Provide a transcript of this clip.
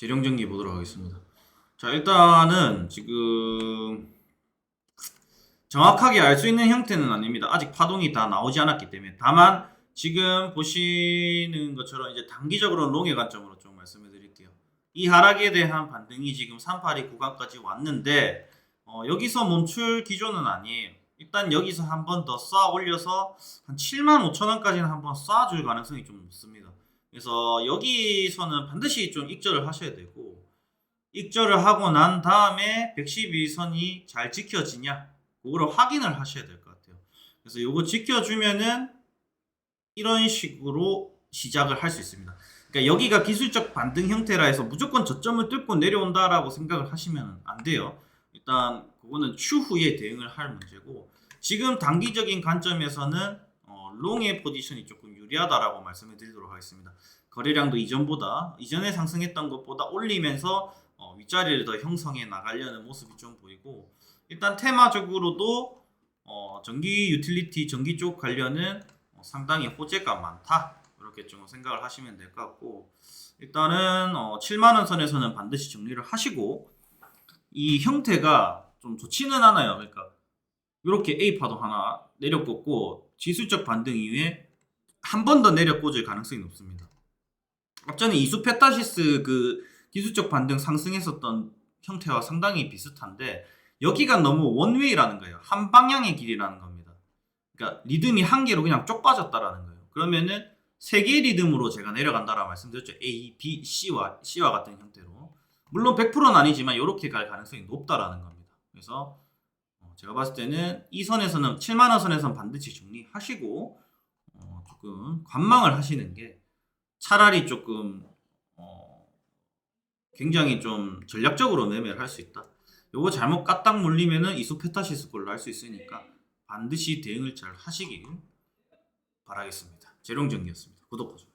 재령 정리 보도록 하겠습니다. 자 일단은 지금 정확하게 알 수 있는 형태는 아닙니다. 아직 파동이 다 나오지 않았기 때문에 다만 지금 보시는 것처럼 이제 단기적으로 롱의 관점으로 좀 말씀을 드릴게요. 이 하락에 대한 반등이 지금 382 구간까지 왔는데 어, 여기서 멈출 기조는 아니에요. 일단 여기서 한 번 더 쏴 올려서 한 7만 5천 원까지는 한번 쏴줄 가능성이 좀 높습니다. 그래서 여기서는 반드시 좀 익절을 하셔야 되고 익절을 하고 난 다음에 112선이 잘 지켜지냐 그거를 확인을 하셔야 될 것 같아요. 그래서 이거 지켜주면은 이런 식으로 시작을 할 수 있습니다. 그러니까 여기가 기술적 반등 형태라 해서 무조건 저점을 뚫고 내려온다라고 생각을 하시면 안 돼요. 일단 그거는 추후에 대응을 할 문제고 지금 단기적인 관점에서는 어, 롱의 포지션이 조금 유리하다라고 말씀을 드리도록 하겠습니다. 거래량도 이전보다 이전에 상승했던 것보다 올리면서 어, 윗자리를 더 형성해 나가려는 모습이 좀 보이고 일단 테마적으로도 어, 전기 유틸리티 전기 쪽 관련은 어, 상당히 호재가 많다 이렇게 좀 생각을 하시면 될 것 같고 일단은 어, 7만 원 선에서는 반드시 정리를 하시고 이 형태가 좀 좋지는 않아요. 그러니까 이렇게 A 파도 하나 내려꽂고 지수적 반등 이후에 한 번 더 내려 꽂을 가능성이 높습니다. 앞전에 이수 페타시스 그 기술적 반등 상승했었던 형태와 상당히 비슷한데 여기가 너무 원웨이라는 거예요. 한 방향의 길이라는 겁니다. 그러니까 리듬이 한 개로 그냥 쪽 빠졌다라는 거예요. 그러면은 세 개의 리듬으로 제가 내려간다라 말씀드렸죠. A, B, C와 C와 같은 형태로. 물론 100%는 아니지만 이렇게 갈 가능성이 높다라는 겁니다. 그래서 어, 제가 봤을 때는 이 선에서는 7만 원 선에서는 반드시 정리하시고 어, 조금 관망을 하시는 게 차라리 조금 어, 굉장히 좀 전략적으로 매매를 할 수 있다. 요거 잘못 까딱 물리면은 이소페타시스 걸로 할 수 있으니까 반드시 대응을 잘 하시길 바라겠습니다. 재롱정기였습니다. 구독과 좋아요.